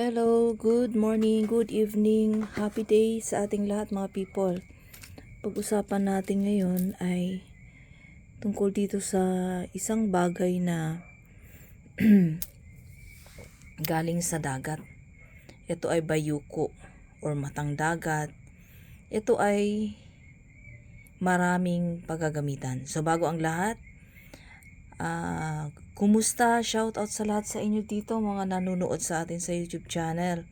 Hello, good morning, good evening, happy day sa ating lahat mga people. Pag-usapan natin ngayon ay tungkol dito sa isang bagay na galing sa dagat. Ito ay bayuko or matang dagat. Ito ay maraming paggagamitan. So bago ang lahat, Ah, kumusta? Shout out sa lahat sa inyo dito, mga nanonood sa atin sa YouTube channel.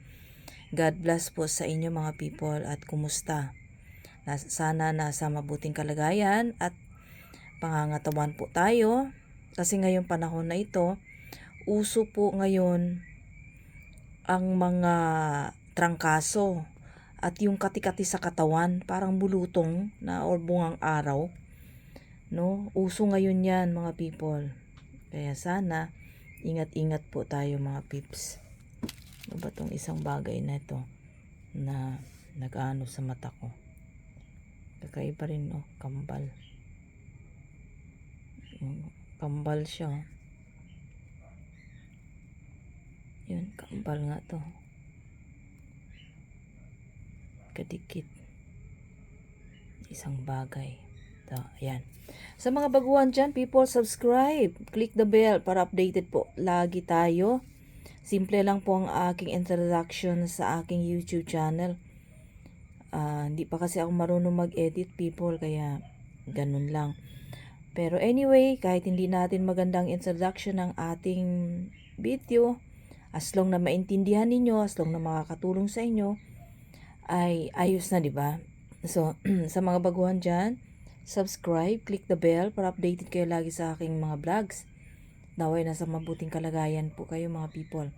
God bless po sa inyo mga people at kumusta? Sana nasa mabuting kalagayan at pangangatawan po tayo. Kasi ngayong panahon na ito, uso po ngayon ang mga trangkaso at yung katikati sa katawan, parang bulutong na or bungang araw. No? Uso ngayon yan mga people. Kaya sana, ingat-ingat po tayo mga pips. Ano ba tong isang bagay na ito na nag-ano sa mata ko? Kakaiba rin, oh, kambal. Kambal siya. oh. Yun, kambal nga to. Kadikit. Isang bagay. Ito, ayan. Sa mga baguhan dyan, people, subscribe. Click the bell para updated po. Lagi tayo. Simple lang po ang aking introduction sa aking YouTube channel. Ah, hindi pa kasi ako marunong mag-edit, people, kaya ganun lang. Pero anyway, kahit hindi natin magandang introduction ng ating video, as long na maintindihan ninyo, as long na makakatulong sa inyo, ay ayos na, di ba? So, sa mga baguhan dyan, subscribe, click the bell para updated kayo lagi sa aking mga vlogs. Naway nasa mabuting kalagayan po kayo mga people.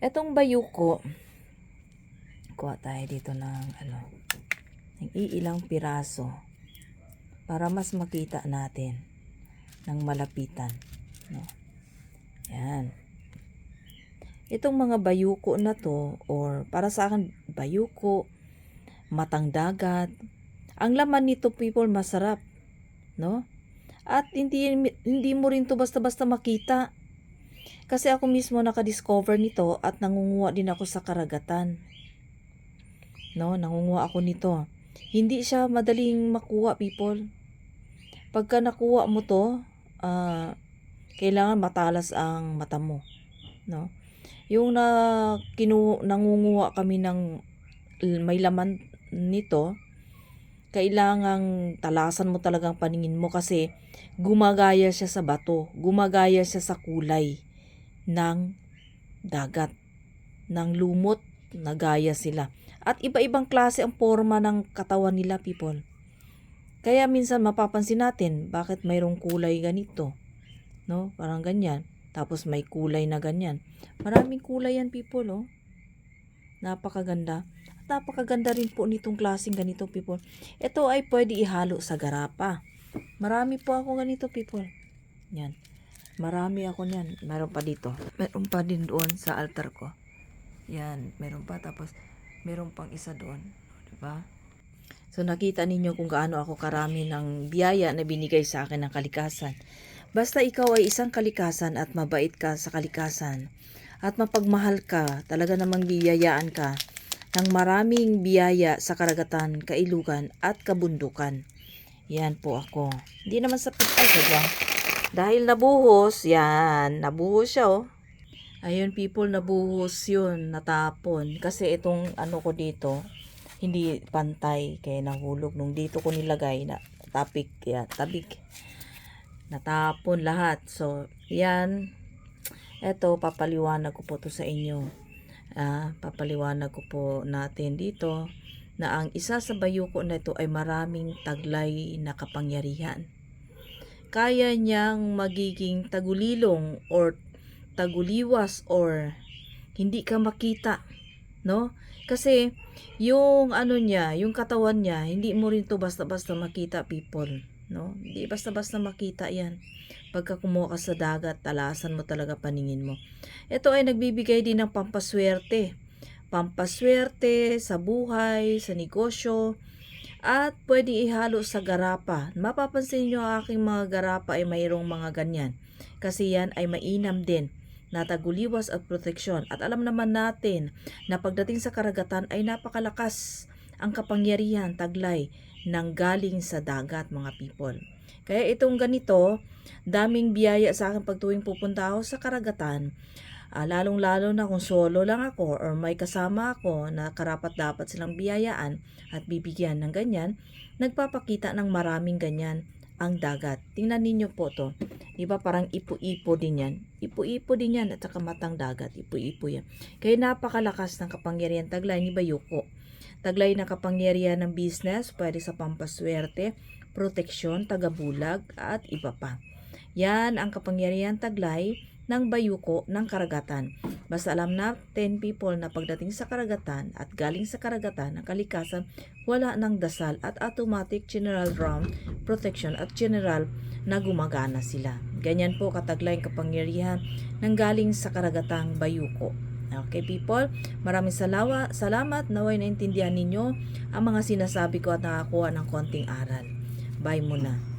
Etong bayuko, kuha tayo dito ng ano, ng iilang piraso para mas makita natin ng malapitan. No? Yan. Itong mga bayuko na to, or para sa akin, bayuko, matang dagat, ang laman nito people masarap, no? At hindi hindi mo rin to basta-basta makita. Kasi ako mismo nakadiscover nito at nangunguha din ako sa karagatan. No, nangunguha ako nito. Hindi siya madaling makuha people. Pagka nakuha mo to, ah, kailangan matalas ang mata mo, no? Yung na kinu nangunguha kami ng may laman nito, kailangang talasan mo talagang paningin mo kasi gumagaya siya sa bato, gumagaya siya sa kulay ng dagat, ng lumot, nagaya sila. At iba-ibang klase ang forma ng katawan nila, people. Kaya minsan mapapansin natin bakit mayroong kulay ganito. No? Parang ganyan. Tapos may kulay na ganyan. Maraming kulay yan, people, oh. Napakaganda. At napakaganda rin po nitong klaseng ganito, people. Ito ay pwede ihalo sa garapa. Marami po ako ganito, people. Yan. Marami ako niyan. Meron pa dito. Meron pa din doon sa altar ko. Yan. Meron pa. Tapos, meron pang isa doon. Diba? So, nakita ninyo kung gaano ako karami ng biyaya na binigay sa akin ng kalikasan. Basta ikaw ay isang kalikasan at mabait ka sa kalikasan at mapagmahal ka, talaga namang biyayaan ka ng maraming biyaya sa karagatan, kailugan at kabundukan. Yan po ako. Hindi naman sa sadya. Dahil nabuhos, yan, nabuhos siya oh. Ayun people, nabuhos yun, natapon. Kasi itong ano ko dito, hindi pantay, kaya nahulog. Nung dito ko nilagay, na tapik, yan, tabik. Natapon lahat. So, yan, eto, papaliwanag ko po to sa inyo. Ah, papaliwanag ko po natin dito na ang isa sa bayuko na ito ay maraming taglay na kapangyarihan. Kaya niyang magiging tagulilong or taguliwas or hindi ka makita, no? Kasi yung ano niya, yung katawan niya, hindi mo rin to basta-basta makita people, no? Hindi basta-basta makita 'yan. Pagka kumuha ka sa dagat, talasan mo talaga paningin mo. Ito ay nagbibigay din ng pampaswerte. Pampaswerte sa buhay, sa negosyo, at pwede ihalo sa garapa. Mapapansin nyo ang aking mga garapa ay mayroong mga ganyan. Kasi yan ay mainam din nataguliwas at proteksyon. At alam naman natin na pagdating sa karagatan ay napakalakas ang kapangyarihan taglay ng galing sa dagat mga people. Kaya itong ganito, daming biyaya sa akin pag tuwing pupunta ako sa karagatan. Ah, lalong-lalo na kung solo lang ako or may kasama ako na karapat dapat silang biyayaan at bibigyan ng ganyan, nagpapakita ng maraming ganyan ang dagat. Tingnan ninyo po to. Di ba parang ipo-ipo din yan? Ipo-ipo din yan at saka matang dagat. Ipo-ipo yan. Kaya napakalakas ng kapangyarihan taglay ni Bayuko. Taglay na kapangyarihan ng business, pwede sa pampaswerte, proteksyon, tagabulag, at iba pa. Yan ang kapangyarihan taglay ng bayuko ng karagatan. Basta alam natin people na pagdating sa karagatan at galing sa karagatan ng kalikasan, wala ng dasal at automatic general round protection at general na gumagana sila. Ganyan po kataglay ang kapangyarihan ng galing sa karagatang bayuko. Okay people, maraming salawa, salamat naway naintindihan ninyo ang mga sinasabi ko at nakakuha ng konting aral. Bye muna.